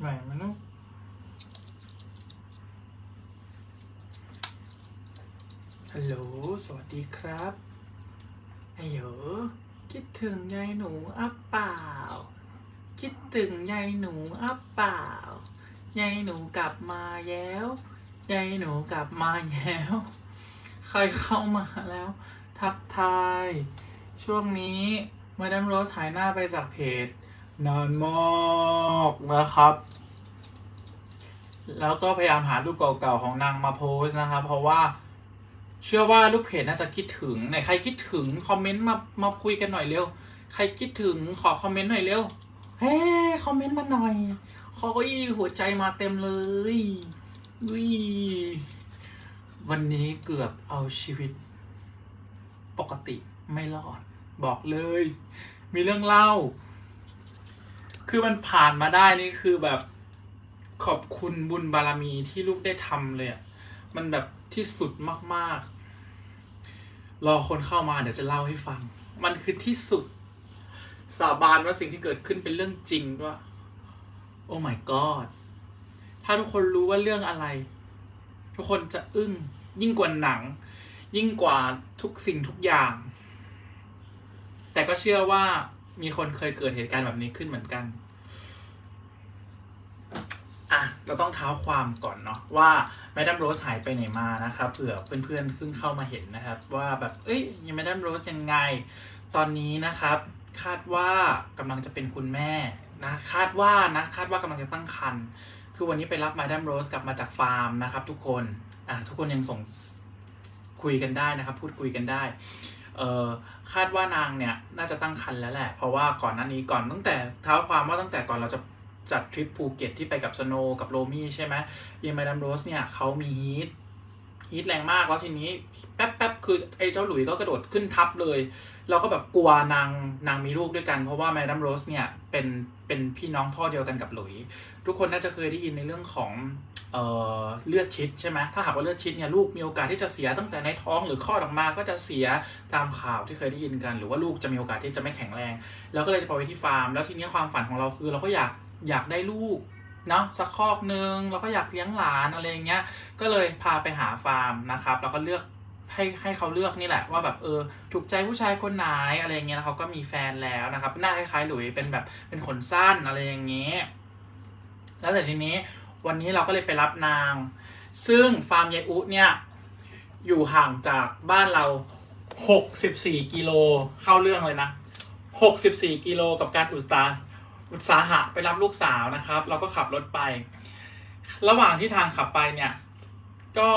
ใหม่มานุฮัลโหล สวัสดีครับไอ้เหยอคิดถึงยายหนูอัปเปล่า คิดถึงยายหนูอัปเปล่ายายหนูกลับมาแล้วยายหนูกลับมาแล้ว ใครเข้ามาแล้ว ทักทาย ช่วงนี้มาดามโรสหายหน้าไปจากเพจ นานมากนะครับ แล้วก็พยายามหารูปเก่าๆของนางมาโพสนะครับ เพราะว่าเชื่อว่าลูกเพจน่าจะคิดถึงไหนใครคิดถึงคอมเมนต์มามาคุยกันหน่อยเร็ว ใครคิดถึงขอคอมเมนต์หน่อยเร็ว เฮ้คอมเมนต์มาหน่อยขอเก็อีหัวใจมาเต็มเลยวิวันนี้เกือบเอาชีวิต ปกติไม่รอด บอกเลย มีเรื่องเล่า คือมันผ่านมาได้นี่คือแบบขอบคุณบุญบารมีที่ลูกได้ทำเลยอะมันแบบที่สุดมากๆ รอคนเข้ามาเดี๋ยวจะเล่าให้ฟัง มันคือที่สุด สาบานว่าสิ่งที่เกิดขึ้นเป็นเรื่องจริงด้วยโอ้ my god ถ้าทุกคนรู้ว่าเรื่องอะไร ทุกคนจะอึ้งยิ่งกว่าหนัง ยิ่งกว่าทุกสิ่งทุกอย่าง แต่ก็เชื่อว่า มีคนเคยเกิดเหตุการณ์แบบนี้ขึ้นเหมือนกัน อะ เราต้องเท้าความก่อนเนาะว่าแมดัมโรสหายไปไหนมานะครับเผื่อเพื่อนๆเพิ่งเข้ามาเห็นนะครับ ว่าแบบ เอ้ยยังแมดัมโรสยังไง ตอนนี้นะครับ คาดว่ากำลังจะเป็นคุณแม่นะคาดว่านะคาดว่ากำลังจะตั้งครรภ์คือวันนี้ไปรับมาดัมโรสกลับมาจากฟาร์มนะครับ ทุกคนอะทุกคนยังส่งคุยกันได้นะครับ พูดคุยกันได้ คาดว่านางเนี่ยน่าจะตั้งครรภ์แล้วแหละ เพราะว่าก่อนหน้านี้ก่อนตั้งแต่เท้าความว่าตั้งแต่ก่อนเราจะจัดทริปภูเก็ตที่ไปกับสโนกับโรมี่ใช่ไหมยีมาดามโรสเนี่ยเขามีฮีทฮีทแรงมากแล้วทีนี้แป๊บแป๊บคือไอ้เจ้าหลุยก็กระโดดขึ้นทับเลย เราก็แบบกลัวนางนางมีลูกด้วยกัน เพราะว่าแมดามโรสเนี่ยเป็นเป็นพี่น้องพ่อเดียวกันกับหลุย ทุกคนน่าจะเคยได้ยินในเรื่องของ เอ่อเลือดชิดใช่ไหมถ้าหากว่าเลือดชิดเนี่ยลูกมีโอกาสที่จะเสียตั้งแต่ในท้องหรือคลอดออกมาก็จะเสียตามข่าวที่เคยได้ยินกัน หรือว่าลูกจะมีโอกาสที่จะไม่แข็งแรง แล้วก็เลยจะไปไว้ที่ฟาร์ม แล้วทีนี้ความฝันของเราคือเราก็อยากอยากได้ลูกเนาะสักคอกนึงเราก็อยากเลี้ยงหลานอะไรอย่างเงี้ยก็เลยพาไปหาฟาร์มนะครับแล้วก็เลือกให้ให้เขาเลือกนี่แหละว่าแบบเออถูกใจผู้ชายคนไหนอะไรอย่างเงี้ยแล้วเขาก็มีแฟนแล้วนะครับหน้าคล้ายๆหลุยเป็นแบบเป็นขนสั้นอะไรอย่างเงี้ยแล้วแต่ทีนี้ วันนี้เราก็เลยไปรับนาง ซึ่งฟาร์มยายอุเนี่ยอยู่ห่างจากบ้านเรา 64 กิโลเข้าเรื่องเลยนะ 64 กิโลกับการอุตสาอุตสาหะไปรับลูกสาวนะครับ เราก็ขับรถไป ระหว่างที่ทางขับไปเนี่ย ก็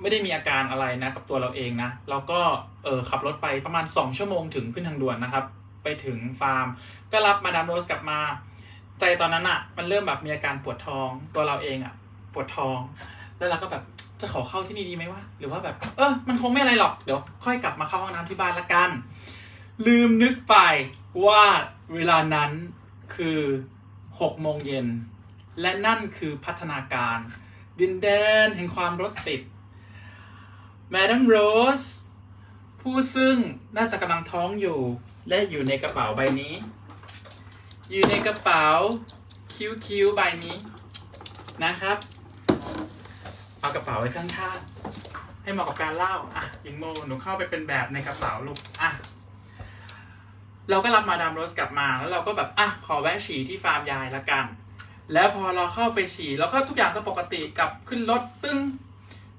ไม่ได้มีอาการอะไรนะกับตัวเราเองนะ เราก็เออขับรถไปประมาณ 2 ชั่วโมงถึงขึ้นทางด่วนนะครับ ไปถึงฟาร์ม ก็รับมาดามโรสกลับมา ใจตอนนั้นอะ่ะมันเริ่มแบบมีอาการปวดท้องตัวเราเองอะ่ะปวดท้อง แล้วเราก็แบบจะขอเข้าที่นี่ดีไหมวะหรือว่าแบบ เออมันคงไม่อะไรหรอกเดี๋ยวค่อยกลับมาเข้าห้องน้ำที่บ้านละกัน ลืมนึกไปว่าเวลานั้นคือ6โมงเย็นและนั่นคือพัฒนาการ ดินแดนแห่งความรถติดแมดัมโรสผู้ซึ่งน่าจะกำลังท้องอยู่และอยู่ในกระเป๋าใบนี้ อยู่ในกระเป๋าคิ้วๆใบนี้นะครับ เอากระเป๋าไว้ข้างๆให้เหมาะกับการเล่าอะยิงโมหนูเข้าไปเป็นแบบในกระเป๋าลูกอะเราก็รับมาดามโรสกลับมาแล้วเราก็แบบอะขอแวะฉี่ที่ฟาร์มยายละกัน แล้วพอเราเข้าไปฉี่เราก็ทุกอย่างก็ปกติกลับขึ้นรถตึ้ง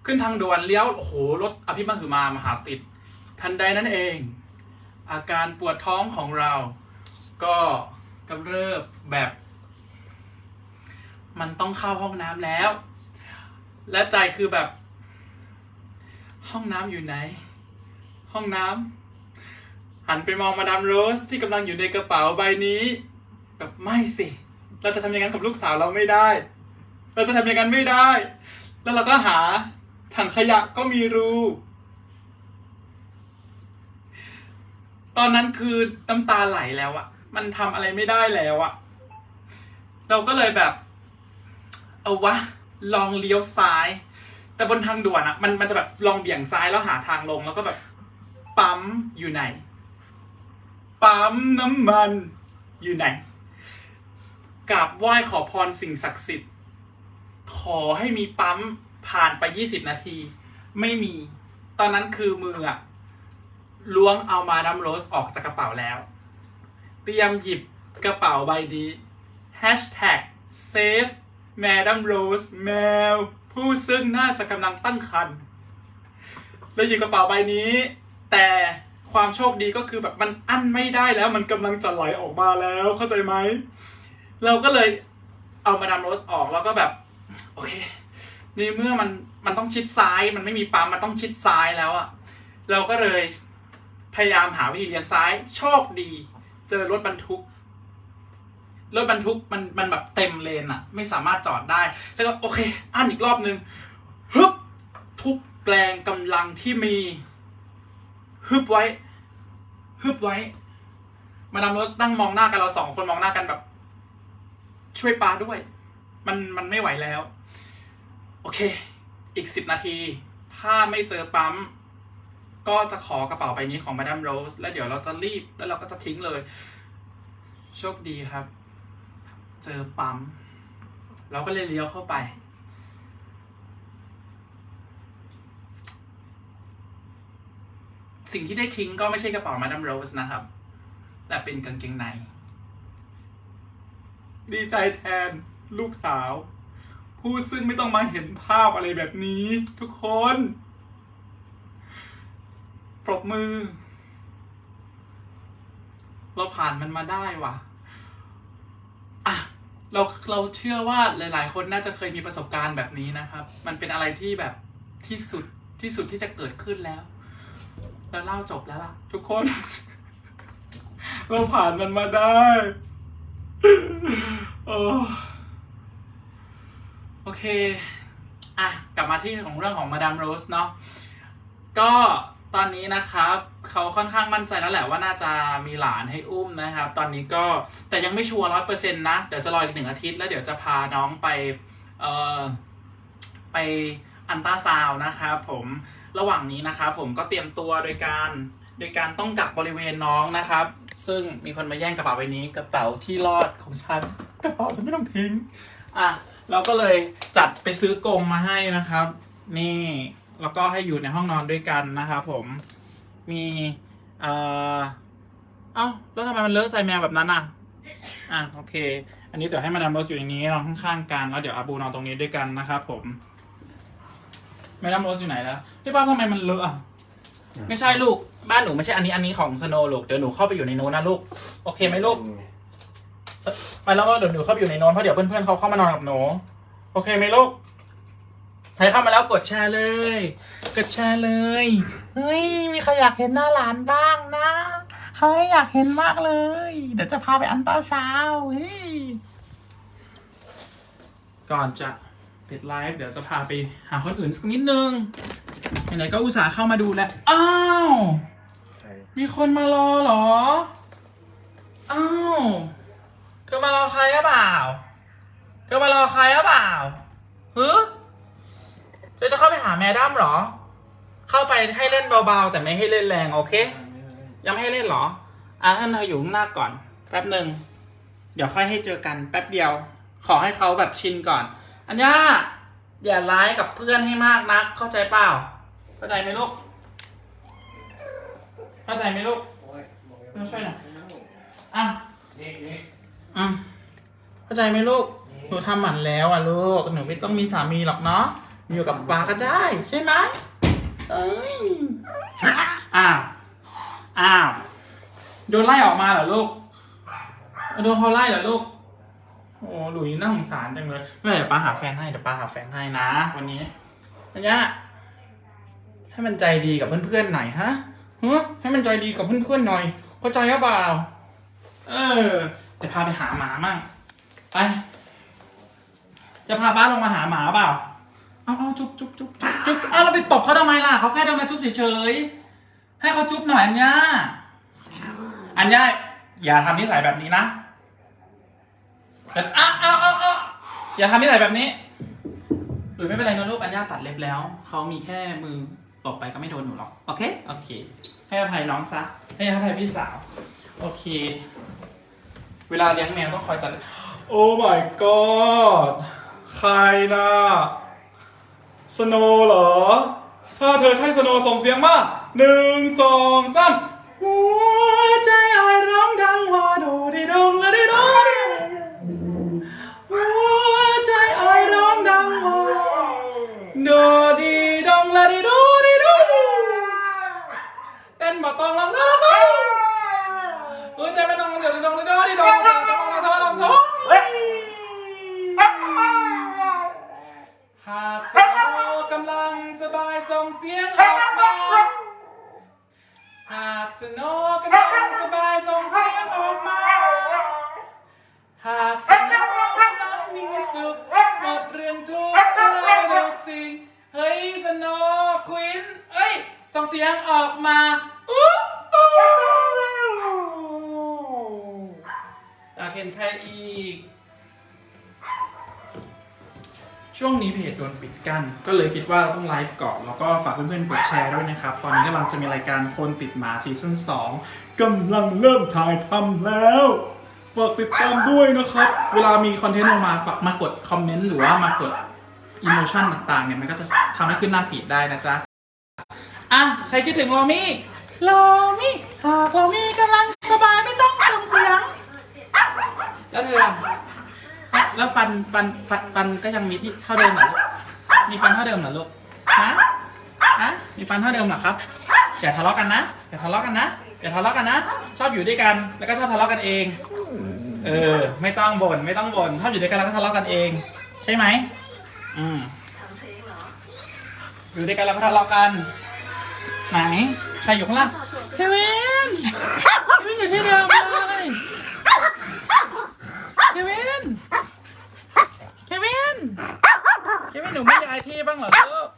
ขึ้นทางด่วนเลี้ยวโอ้โหรถอภิมหึมามหาติด ทันใดนั้นเอง อาการปวดท้องของเราก็ กำเริบแบบ มันต้องเข้าห้องน้ำแล้ว และใจคือแบบ ห้องน้ำอยู่ไหน ห้องน้ำหันไปมองมาดามโรสที่กำลังอยู่ในกระเป๋าใบนี้ แบบไม่สิ เราจะทำอย่างนั้นกับลูกสาวเราไม่ได้ เราจะทำอย่างนั้นไม่ได้ แล้วเราก็หาถังขยะก็มีรูตอนนั้นคือน้ำตาไหลแล้วอะ มันทำอะไรไม่ได้แล้วอะเราก็เลยแบบ เอาวะ ลองเลี้ยวซ้าย แต่บนทางด่วนอะมันมันจะแบบลองเบี่ยงซ้ายแล้วหาทางลงแล้วก็แบบ ปั๊มอยู่ไหน ปั๊มน้ำมันอยู่ไหนกราบไหว้ขอพรสิ่งศักดิ์สิทธิ์ ขอให้มีปั๊มผ่านไปยี่สิบนาที ไม่มี ตอนนั้นคือมืออะล้วงเอามาดัมโรสออกจากกระเป๋าแล้ว เตรียมหยิบกระเป๋าใบนี้ Hashtag save Madam Rose แมว ผู้ซึ่งน่าจะกำลังตั้งครรภ์แล้วหยิบกระเป๋าใบนี้ แต่ความโชคดีก็คือแบบมันอั้นไม่ได้แล้วมันกำลังจะไหลออกมาแล้วเข้าใจไหม เราก็เลยเอามาดามโรสออกแล้วก็แบบ โอเคในเมื่อมันมันต้องชิดซ้ายมันไม่มีปั๊มมันต้องชิดซ้ายแล้วอะเราก็เลยพยายามหาวิธีเลี้ยวซ้าย โชคดี เจอรถบรรทุก รถบรรทุกมันมันแบบเต็มเลนอะไม่สามารถจอดได้ แล้วก็โอเคอันอีกรอบนึงฮึบทุกแรงกำลังที่มี ฮึบไว้ ฮึบไว้ มาดามรถนั่งมองหน้ากันเราสองคนมองหน้ากันแบบ ช่วยปาด้วย มันมันไม่ไหวแล้ว โอเค อีกสิบนาที ถ้าไม่เจอปั๊ม ก็จะขอกระเป๋าใบนี้ของมาดามโรสแล้วเดี๋ยวเราจะรีบแล้วเราก็จะทิ้งเลย โชคดีครับ เจอปั๊มเราก็เลยเลี้ยวเข้าไป สิ่งที่ได้ทิ้งก็ไม่ใช่กระเป๋ามาดามโรสนะครับ แต่เป็นกางเกงใน ดีใจแทนลูกสาว ผู้ซึ่งไม่ต้องมาเห็นภาพอะไรแบบนี้ ทุกคน ปรบมือ เราผ่านมันมาได้ว่ะอะเราเราเชื่อว่าหลาย ๆ คนน่าจะเคยมีประสบการณ์แบบนี้นะครับ มันเป็นอะไรที่แบบที่สุดที่สุดที่จะเกิดขึ้นแล้ว แล้วเล่าจบแล้วล่ะ ทุกคน เราผ่านมันมาได้โอ้โอเค อะ กลับมาที่ของเรื่องของมาดามโรสเนาะก็ ตอนนี้นะครับเขาค่อนข้างมั่นใจแล้วแหละว่าน่าจะมีหลานให้อุ้มนะครับ ตอนนี้ก็แต่ยังไม่ชัวร์ร้อยเปอร์เซ็นต์นะ เดี๋ยวจะรออีกหนึ่งอาทิตย์แล้วเดี๋ยวจะพาน้องไปเอ่อไปอันตาซาวน์นะครับผมระหว่างนี้นะครับผมก็เตรียมตัวโดยการโดยการต้องกักบริเวณน้องนะครับ ซึ่งมีคนมาแย่งกระเป๋าใบนี้กระเป๋าที่รอดของฉันกระเป๋าฉันไม่ต้องทิ้งอะเราก็เลยจัดไปซื้อกรงมาให้นะครับ นี่ แล้วก็ให้อยู่ในห้องนอนด้วยกันนะครับผมมีเอ่อเอ้าแล้วทำไมมันเลอะใส่แมวแบบนั้นอะอะโอเค อันนี้เดี๋ยวให้มาดามรถอยู่อย่างนี้นอนข้างๆกันแล้วเดี๋ยวอาบูนอนตรงนี้ด้วยกันนะครับผมแม่ดามโรสอยู่ไหนแล้วพี่ป้าทำไมมันเลอะอะไม่ใช่ลูกบ้านหนูไม่ใช่อันนี้อันนี้ของสโนลูกเดี๋ยวหนูเข้าไปอยู่ในโน้นนะลูกโอเคไหมลูกไปแล้วก็เดี๋ยวหนูเข้าไปอยู่ในโน้นเพราะเดี๋ยวเพื่อนๆเขาเข้ามานอนกับหนูโอเคไหมลูก ใครเข้ามาแล้วกดแชร์เลย กดแชร์เลย เฮ้ย มีใครอยากเห็นหน้าหลานบ้างนะ เฮ้ย อยากเห็นมากเลย เดี๋ยวจะพาไปอันตราซาวด์เฮ้ย ก่อนจะปิดไลฟ์เดี๋ยวจะพาไปหาคนอื่นสักนิดนึง ไหนๆก็อุตส่าห์เข้ามาดูแล้ว อ้าวใช่มีคนมารอเหรอ อ้าว เธอมารอใครหรือเปล่า เธอมารอใครหรือเปล่าฮึเธอจะเข้าไปหาแมดัมเหรอ เข้าไปให้เล่นเบาๆ แต่ไม่ให้เล่นแรงโอเค ยังไม่ให้เล่นเหรอ อะท่านเธออยู่ข้างหน้าก่อน แป๊บหนึ่ง เดี๋ยวค่อยให้เจอกันแป๊บเดียว ขอให้เขาแบบชินก่อน อัญญาอย่าร้ายกับเพื่อนให้มากนัก เข้าใจเปล่า เข้าใจไหมลูก เข้าใจไหมลูกไม่ค่อยหน่อยอะนี่นี่อะเข้าใจไหมลูก หนูทำหมันแล้วอะลูก หนูไม่ต้องมีสามีหรอกเนาะ อยู่กับปาก็ได้ใช่ไหมเอ้ยอ้าวอ้าวโดนไล่ออกมาเหรอลูกโดนเขาไล่เหรอลูกโอ้หลุยน่าสงสารจังเลยไม่เป็นไรเดี๋ยวป้าหาแฟนให้เดี๋ยวป้าหาแฟนให้นะ วันนี้อันเนี้ยให้มันใจดีกับเพื่อนๆหน่อยฮะฮะให้มันใจดีกับเพื่อนๆหน่อยเข้าใจหรือเปล่าเออเดี๋ยวพาไปหาหมามั่งไปจะพาบ้านลงมาหาหมาเปล่า เอาเอาจุ๊บจุ๊บจุ๊บจุ๊บจุ๊บเอาเราไปตบเขาทำไมล่ะเขาแค่เดินมาจุ๊บเฉยๆให้เขาจุ๊บหน่อยอัญญาอัญญาอย่าทำนิสัยแบบนี้นะแต่อ้าวอ้าวอ้าวอ้าวอย่าทำนิสัยแบบนี้หรือไม่เป็นไรนะลูกอัญญาตัดเล็บแล้วเขามีแค่มือตบไปก็ไม่โดนหนูหรอกโอเคโอเค ให้อภัยน้องซะให้อภัยพี่สาว โอเค เวลาเลี้ยงแมวต้องคอยตัดโโอ้ my god ใครนะ สโนเหรอ ถ้าเธอใช่สโนส่งเสียงมาหนึ่งสองสามหัวใจไอ้ายร้องดังว่าโดดิดงละดิโดดิหัวใจไอ้ายร้องดังว่าโดดิดงละดิโดดิโดเต้นมาตองลองเท้องหัวใจไม่ต้องเดี๋ยวดิดงดิโดดิดงลองเท้าลองเท้าลองท้าหากส สบายส่งเสียงออกมา หากสโนกำลังสบายส่งเสียงออกมา หากสโนกำลังมีสุขหมดเรื่องทุกข์เลยทุกสิ่ง เฮ้ยสโนควินเอ้ย ส่งเสียงออกมาอุ๊บอุ๊บอยากเห็นใครอีก ช่วงนี้เพจโดนปิดกั้น ก็เลยคิดว่าเราต้องไลฟ์ก่อน แล้วก็ฝากเพื่อนๆกดแชร์ด้วยนะครับ ตอนนี้กำลังจะมีรายการคนติดหมาซีซั่น2กำลังเริ่มถ่ายทำแล้วฝากติดตามด้วยนะครับ เวลามีคอนเทนต์ออกมาฝากมากดคอมเมนต์หรือว่ามากดอิโมชันต่างๆเนี่ยมันก็จะทำให้ขึ้นหน้าฟีดได้นะจ๊ะ อะ ใครคิดถึงโรมี่โรมี่หากโรมี่กำลังสบายไม่ต้องส่งเสียง แล้วเธอ แล้วฟันฟันฟันฟันก็ยังมีที่เท่าเดิมเหรอลูกมีฟันเท่าเดิมเหรอลูกฮะฮะมีฟันเท่าเดิมเหรอครับอย่าทะเลาะกันนะอย่าทะเลาะกันนะอย่าทะเลาะกันนะ ชอบอยู่ด้วยกันแล้วก็ชอบทะเลาะกันเองเออ ไม่ต้องบ่นไม่ต้องบ่นชอบอยู่ด้วยกันแล้วก็ทะเลาะกันเอง ใช่ไหมอืมอยู่ด้วยกันแล้วก็ทะเลาะกัน ไหนใครอยู่ข้างล่างเควินเควินอยู่ที่เดิมเลย เควิน เควิน เควินหนูไม่ย้ายที่บ้างเหรอลูก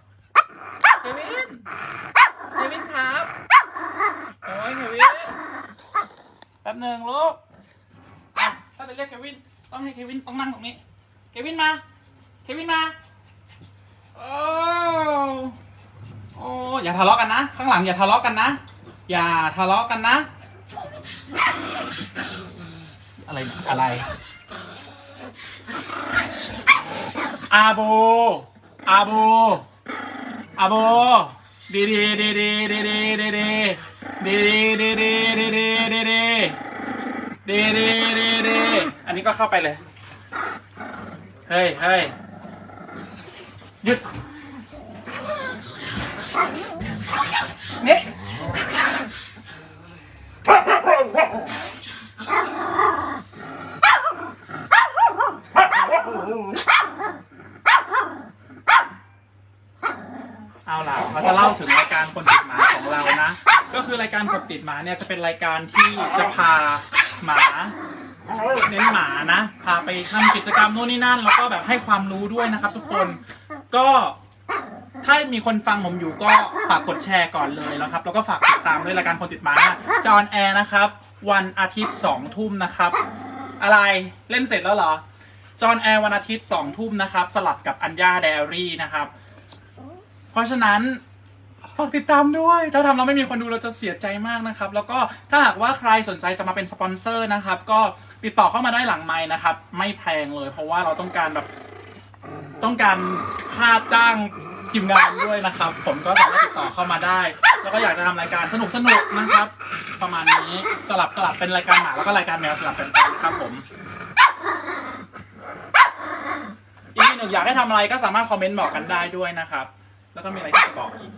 เควิน เควินครับโอ้ยเควิน แป๊บหนึ่งลูกอะถ้าจะเรียกเควิน ต้องให้เควินต้องนั่งตรงนี้ เควินมา เควินมา โอ้โอ้อย่าทะเลาะกันนะ ข้างหลังอย่าทะเลาะกันนะ อย่าทะเลาะกันนะ อะไร อะไร อาโบ อาโบ อาโบดีดีดีดีดีดีดีดีดีดีดีดีดีดีดีดีดีดีดีอันนี้ก็เข้าไปเลย เฮ้ยเฮ้ยหยุดเน็ เอาล่ะเราจะเล่าถึงรายการคนติดหมาของเรานะ ก็คือรายการคนติดหมาเนี่ยจะเป็นรายการที่จะพาหมาเน้นหมานะ พาไปทำกิจกรรมโน่นนี่นั่น แล้วก็แบบให้ความรู้ด้วยนะครับ ทุกคน ก็ถ้ามีคนฟังผมอยู่ก็ฝากกดแชร์ก่อนเลยแล้วครับ แล้วก็ฝากติดตามด้วยรายการคนติดหมาจอนแอร์นะครับ วันอาทิตย์สองทุ่มนะครับ อะไรเล่นเสร็จแล้วเหรอจอนแอร์วันอาทิตย์สองทุ่มนะครับ สลับกับอัญญาเดรี่นะครับ เพราะฉะนั้นฝากติดตามด้วย ถ้าทำแล้วไม่มีคนดูเราจะเสียใจมากนะครับ แล้วก็ถ้าหากว่าใครสนใจจะมาเป็นสปอนเซอร์นะครับ ก็ติดต่อเข้ามาได้หลังไม้นะครับ ไม่แพงเลย เพราะว่าเราต้องการแบบต้องการค่าจ้างทีมงานด้วยนะครับ ผมก็สามารถติดต่อเข้ามาได้ แล้วก็อยากจะทำรายการสนุกสนุกๆนะครับ ประมาณนี้สลับสลับเป็นรายการหมาแล้วก็รายการแมวสลับกันไปนะครับผม อีกหนึ่งอยากให้ทำอะไรก็สามารถคอมเมนต์บอกกันได้ด้วยนะครับ แล้วก็มีอะไรที่จะบอกอีก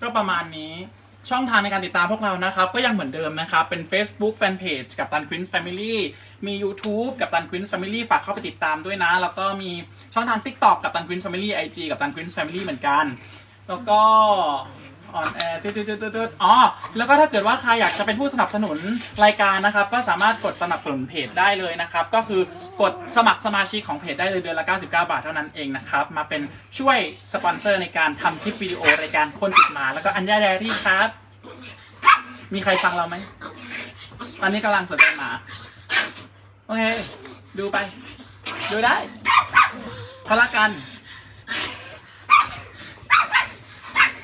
ก็ประมาณนี้ช่องทางในการติดตามพวกเรานะครับ ก็ยังเหมือนเดิมนะครับ เป็น Facebook Fanpage กับตันควินส์แฟมิลี่มี YouTube กับตันควินส์แฟมิลี่ฝากเข้าไปติดตามด้วยนะ แล้วก็มีช่องทาง TikTok กับตันควินส์แฟมิลี่ไอจีกับตันควินส์แฟมิลี่เหมือนกัน แล้วก็ ออนแอร์ตืดๆๆๆอ๋อ แล้วก็ถ้าเกิดว่าใครอยากจะเป็นผู้สนับสนุนรายการนะครับ ก็สามารถกดสนับสนุนเพจได้เลยนะครับ ก็คือกดสมัครสมาชิกของเพจได้เลยเดือนละ 99 บาทเท่านั้นเองนะครับ มาเป็นช่วยสปอนเซอร์ในการทำคลิปวิดีโอรายการคนติดหมาแล้วก็อัญญาแดรี่ครับ มีใครฟังเราไหม ตอนนี้กำลังสนใจหมา โอเค ดูไป ดูได้พละกัน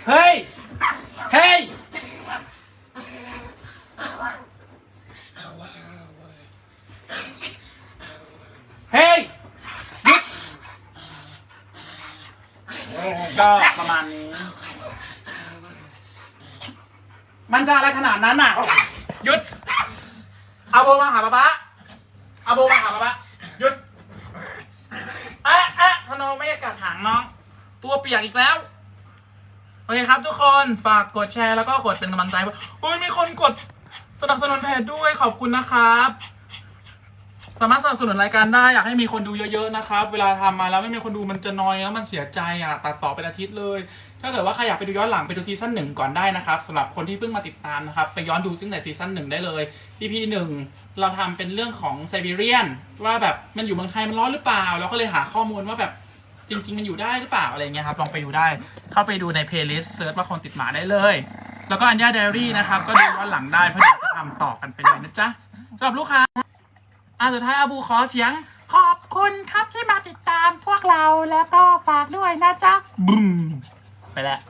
เฮ้ย ฮ้ยเฮ้ยก็ประมาณนี้ มันจะอะไรขนาดนั้นน่ะ หยุด เอาโบมาหาป๊าป๊าเอาโบมาหาป๊าป๊าหยุดอ๊ะอ๊ะพนองไม่อากาศหางน้อง ตัวเปียกอีกแล้ว โอเคครับทุกคนฝากกดแชร์แล้วก็กดเป็นกำลังใจอุ้ยมีคนกดสนับสนุนเพจด้วยขอบคุณนะครับ สามารถสนับสนุนรายการได้อยากให้มีคนดูเยอะๆนะครับ เวลาทำมาแล้วไม่มีคนดูมันจะนอยแล้วมันเสียใจอะตัดต่อเป็นอาทิตย์เลย ถ้าเกิดว่าใครอยากไปดูย้อนหลังไปดูซีซั่นหนึ่งก่อนได้นะครับสำหรับคนที่เพิ่งมาติดตามนะครับไปย้อนดูซึ่งแต่ซีซั่นหนึ่งได้เลย EP หนึ่งเราทำเป็นเรื่องของไซบีเรียนว่าแบบมันอยู่เมืองไทยมันร้อนหรือเปล่า เราก็เลยหาข้อมูลว่าแบบ จริงๆมันอยู่ได้หรือเปล่าอะไรเงี้ยครับลองไปดูได้ เข้าไปดูในเพลย์ลิสต์เซิร์ชว่าคนติดหมาได้เลย แล้วก็อัญญาไดอารี่นะครับ ก็ดูย้อนหลังได้เพราะเดี๋ยวจะทำต่อกันไปเลยนะจ๊ะสำหรับลูกค้าอะสุดท้ายอาบูขอเสียง ขอบคุณครับที่มาติดตามพวกเราแล้วก็ฝากด้วยนะจ๊ะบึ้มไปแล้ว